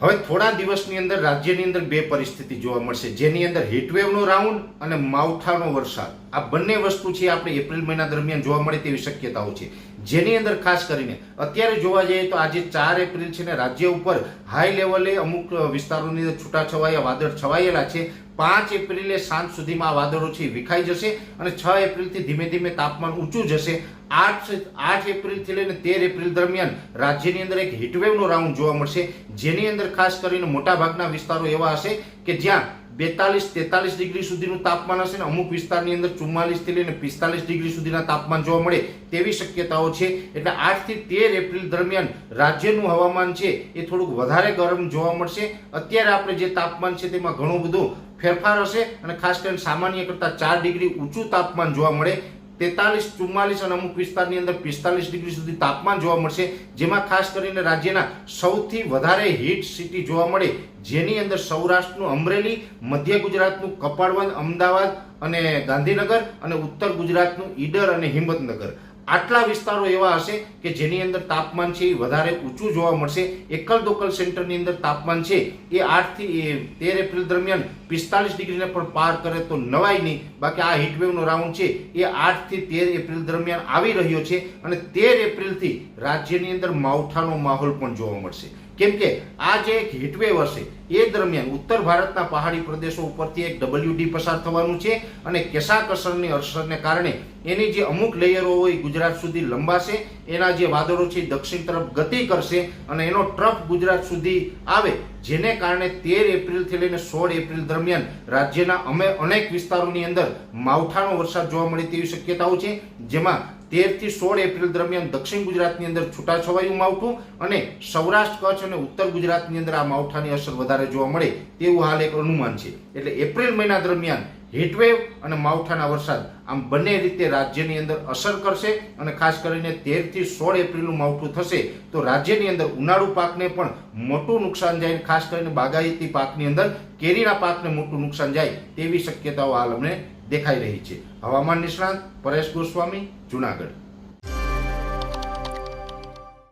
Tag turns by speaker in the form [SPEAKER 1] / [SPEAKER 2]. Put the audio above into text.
[SPEAKER 1] હવે થોડા દિવસની અંદર રાજ્યની અંદર બે પરિસ્થિતિ જોવા મળશે. જેની અંદર હીટવેવનો રાઉન્ડ અને માવઠાનો વરસાદ. આ બંને વસ્તુ છે આપણે એપ્રિલ મહિના દરમિયાન જોવા મળે તેવી શક્યતાઓ છે. જેની અંદર ખાસ કરીને અત્યારે જોવા જઈએ તો આજે ચાર એપ્રિલ છે ને રાજ્ય ઉપર હાઈ લેવલે અમુક વિસ્તારોની અંદર છૂટાછવાયા વાદળ છવાયેલા છે. પાંચ એપ્રિલે સાંજ સુધીમાં આ વાદળો છે વિખાઈ જશે અને છ એપ્રિલથી ધીમે ધીમે તાપમાન ઊંચું જશે. આઠ આઠ એપ્રિલથી લઈને તેર એપ્રિલ દરમિયાન રાજ્યની અંદર એક હીટવેવનો રાઉન્ડ જોવા મળશે. જેની અંદર ખાસ કરીને મોટાભાગના વિસ્તારો એવા હશે કે જ્યાં બેતાલીસ, તેતાલીસ ડિગ્રી સુધીનું તાપમાન હશે ને અમુક વિસ્તારની અંદર ચુમ્માલીસથી લઈને પિસ્તાલીસ ડિગ્રી સુધીના તાપમાન જોવા મળે તેવી શક્યતાઓ છે. એટલે આઠથી તેર એપ્રિલ દરમિયાન રાજ્યનું હવામાન છે એ થોડુંક વધારે ગરમ જોવા મળશે. અત્યારે આપણે જે તાપમાન છે તેમાં ઘણું બધું ફેરફાર હશે અને ખાસ કરીને સામાન્ય કરતાં ચાર ડિગ્રી ઊંચું તાપમાન જોવા મળે. તેતાલીસ, ચુમ્માલીસ અને અમુક વિસ્તારની અંદર પિસ્તાલીસ ડિગ્રી સુધી તાપમાન જોવા મળશે, જેમાં ખાસ કરીને રાજ્યના સૌથી વધારે હીટ સિટી જોવા મળે, જેની અંદર સૌરાષ્ટ્રનું અમરેલી, મધ્ય ગુજરાતનું કપાડવંજ, અમદાવાદ અને ગાંધીનગર અને ઉત્તર ગુજરાતનું ઈડર અને હિંમતનગર. આટલા વિસ્તારો એવા હશે કે જેની અંદર તાપમાન છે એ વધારે ઊંચું જોવા મળશે. એકલ દોકલ સેન્ટરની અંદર તાપમાન છે એ આઠથી તેર એપ્રિલ દરમિયાન પિસ્તાલીસ ડિગ્રીને પણ પાર કરે તો નવાય નહીં. બાકી આ હીટવેવનો રાઉન્ડ છે એ આઠથી તેર એપ્રિલ દરમિયાન આવી રહ્યો છે અને તેર એપ્રિલથી રાજ્યની અંદર માવઠાનો માહોલ પણ જોવા મળશે. કેમ કે આ જે એક હીટવેવ હશે, એ દરમિયાન ઉત્તર ભારતના પહાડી પ્રદેશો ઉપરથી એક ડબલ્યુડી પસાર થવાનું છે અને કેસાકસરની અસરને કારણે એની જે અમુક લેયરો હોય ગુજરાત સુધી લંબાશે, એના જે વાદળો છે દક્ષિણ તરફ ગતિ કરશે અને એનો ટ્રફ ગુજરાત સુધી આવે, જેને કારણે તેર એપ્રિલથી લઈને સોળ એપ્રિલ દરમિયાન રાજ્યના અમે અનેક વિસ્તારોની અંદર માવઠાનો વરસાદ જોવા મળે તેવી શક્યતાઓ છે, જેમાં તેરથી સોળ એપ્રિલ દરમિયાન દક્ષિણ ગુજરાતની અંદર છૂટાછવાયું માવઠું અને સૌરાષ્ટ્ર, કચ્છ અને ઉત્તર ગુજરાતની અંદર આ માવઠાની અસર વધારે જોવા મળે તેવું હાલ એક અનુમાન છે. એટલે એપ્રિલ મહિના દરમિયાન હીટવેવ અને માવઠાના વરસાદ આમ બંને રીતે રાજ્યની અંદર અસર કરશે અને ખાસ કરીને તેરથી સોળ એપ્રિલનું માવઠું થશે તો રાજ્યની અંદર ઉનાળુ પાકને પણ મોટું નુકસાન જાય ખાસ કરીને બાગાયતી પાકની અંદર કેરીના પાકને મોટું નુકસાન જાય તેવી શક્યતાઓ હાલ અમને દેખાઈ રહી છે. હવામાન નિષ્ણાંત પરેશ ગોસ્વામી જુનાગઢ.